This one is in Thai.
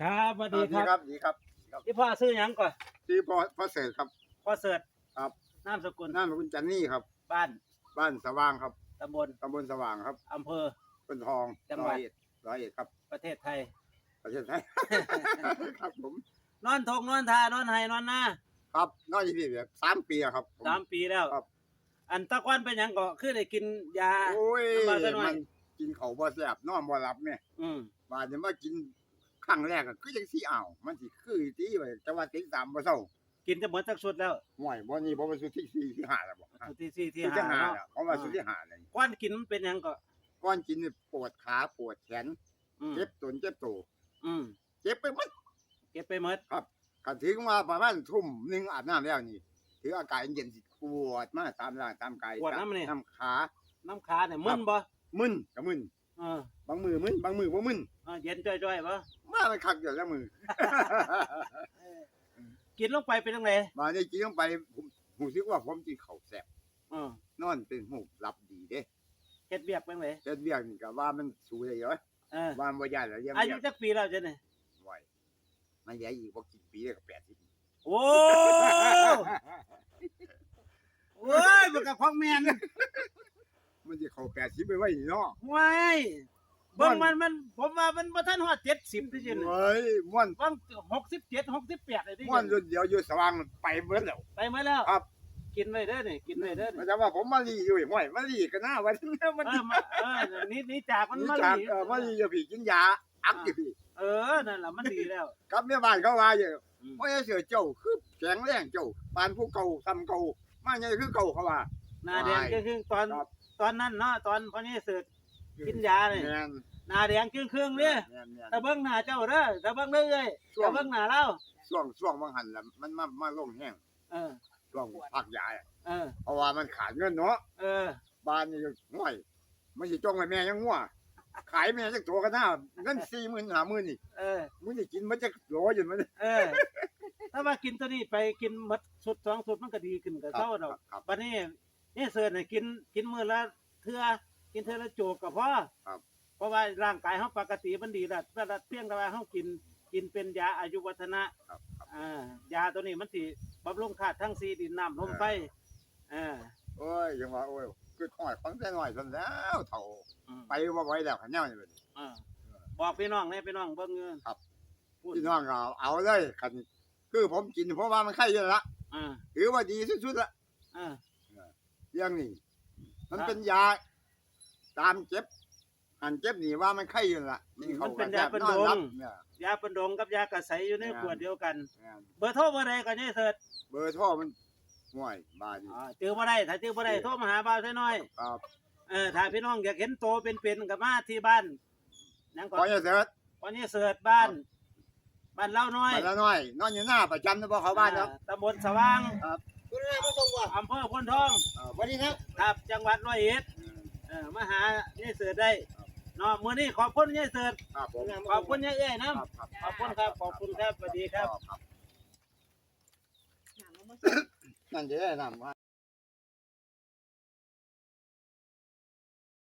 ครับสวัสดีครับดีครับ ที่พ่อซื้อหยังก่อนที่พ่อพ่อเสริฐครับ พ่อเสิร์ชครับ นามสกุลนั่นคุณจันนี่ครับ บ้านบ้านสว่างครับตำบลตำบลสว่างครับอำเภอ เป็นทองจังหวัดร้อยเอ็ดร้อยเอ็ดครับประเทศไทย ประเทศไทย ครับผม นอนทงนอนทานอนไห้นอนหน้าครับนอกจากนี้แบบสามปีอะครับผม สามปีแล้ว ครับ อันตะกวันเป็นหยังก็คือได้กินยา โอ้ยมาซะหน่อย มันกินเขาวบ่แซ่บนอนบ่หลับเนี่ยอืมบาดนี้มากิน ครั้งแรกก็คือจังซี่อ้าวมันสิคือตีไว้แต่ว่าติดตามบ่เซากินจะหมดสักสุดแล้วห่วยบ่นี่บ่เป็นสุดที่สี่ที่ห้าแล้วบ่สุดที่สี่ที่ที่ห้าห้าเนาะแล้วเพราะว่าสุดที่ห้าเลยกวันกินมันเป็นหยังก็ก่อนกินนี่ปวดขาปวดแขนอืมเจ็บตนเจ็บตัวอืมเจ็บไปหมดเก็บไปหมดก็ถึงว่าประมาณทุ่มหนึ่งอาบน้ำแล้วนี่ถืออากาศเย็นสิปวดมาตามร่างตามกายปวดน้ำนี่น้ำขาน้ำขาเนี่ยมึนบ่มึนก็มึนเออบางมือมึนบางมือบ่มึนเออเย็นจ้อยๆบ่ มาไปคักอยู่แล้วมือ กินลงไปเป็นจังไงมานี่กินลงไปผมผมคิดว่าผมกินข้าวแซ่บเออนอนเป็นหูหลับดีเด้เฮ็ดเบียกเป็นจังไงแต่เบี้ยนี่ก็ว่ามันสู้ได้เหรอเออว่ามันบ่ยานแล้วยังอาเบี้ยุยจักปีแล้วจ้ะเนี่ยไหวมันใหญ่อีกบ่กินปีเดียวก็80โอ้โอ้ยมันกับของแม่นมันสิเข้า80ไปไว้นี่เนาะว้าย เบิ่งมันมันผมว่ามันบ่ทันฮอด70ที่จริงเฮ้ยม่วนว่าง67 68เลยที่ม่วนจนเดียวอยู่สว่างไปเบิดแล้วไปมาแล้วครับ กินไว้เด้อนี่กินไว้เด้อมันนี่จะว่าผมมาลีอยู่ห่วยมาลีก็น่าวันนี้มันเออมาเออนี่นี่จากมันนี่มาจากดีเออมาลีอยู่พี่กินยาอักอยู่พี่เออนั่นล่ะมันดีแล้วกับแม่บ้านเขาว่าอยู่อืมโอ้ยเสือเจ้าคือแข็งแรงเจ้าปานผู้เก่าซ้ำเก่ามาใหญ่คือเก่าเขาว่าหน้าแดงว้ายครึ่งๆตอนครับตอนนั้นเนาะตอนพอนี้สึก กินยานี่แม่นหน้าแดงครึ่งๆเด้อแม่นแม่นตะเบิ่งหน้าเจ้าเด้อตะเบิ่งเรื่อยช่ๆวตะงเบิ่งหน้าเราช่วงช่วงบางหันแล้วมันมามาลงแห้งเออ ช่วงพักยาอะเออ เพราะว่ามันขาดเงินเนาะเออ บ้านนี่ห่วยมันสิจ้องให้แม่ยังงัวขายแม่จักตัวกันหน้าเงิน40,000 50,000นี่เออ มึงสิกินมันจะโหลอยู่มันเออ ถ้าว่ากินตัวนี้ไปกินหมดสุดสองสุดมันก็ดีขึ้นกับเท่าดอกครับวันนี้นี่เสิร์ชเนี่ยกินกินมื้อละเทื่อ กินเทื่อละโจกก็พอครับเพราะว่าร่างกายเฮาปกติมันดีแล้วแต่ละเพียงแต่ว่าเฮากินกินเป็นยาอายุวัฒนะครับครับ อ่ายาตัวนี้มันสิบำรุงธาตุทั้งสี่ดินน้ำลมไฟอ่าโอ้ยยังว่าโอ้ยคือหอยฟังแต่น้อยซั่นแล้วเฒ่าอืมไปบ่ไหวแล้วขันแนวนี่เบิด อ่าบอกพี่น้องเนี่ยพี่น้องเบิ่งเงินครับ พูดพี่น้องก็เอาเลยคันคือผมกินเพราะว่ามันไข่เยอะละอ่าถือว่าดีสุดๆละอ่า เรื่องนี้มันครับเป็นยา ตามเจ็บอันเจ็บนี่ว่ามันไข่เยอะละกิข้วมันเป็นก็แซ่บยาเป็นอดงหลับเนี่ยยาเป็นดงกับยากระใสอยู่ในครับขวดเดียวกัน แม่นเบอร์โทรเบอร์ใดก็เนี่ยเสิร์ชเบอร์โทรมันห่วยบาดนีอ่าเจอบ่ได้ถ้าเจอบ่ได้โทรมาหาบ่าวน้อยครับเออถ้าพี่น้องอยากเห็นโตเป็นๆกับมาที่บ้านนั่งก่อขอนอย่าเสิร์ชวันนี้เสิร์ชบ้านบ้านเล่าน้อยไปแล้วน้อย นอนอยู่หน้าประจำนะบ่เข้าบ้านครับอ่ตำบลสว่างคุณนายมาส่งบ่อำเภอพนทองวันนี้ครับ ครับ จังหวัดร้อยเอ็ด เออมาหาเนี่ยเสิร์ชได้เนาะมื้อนี้ขอบคุณเนี่ยเสิร์ชครับผมขอบคุณเนี่ยเอ้ยนะครับครับขอบคุณครับขอบคุณครับสวัสดีครับ นั่นเด้อนำว่า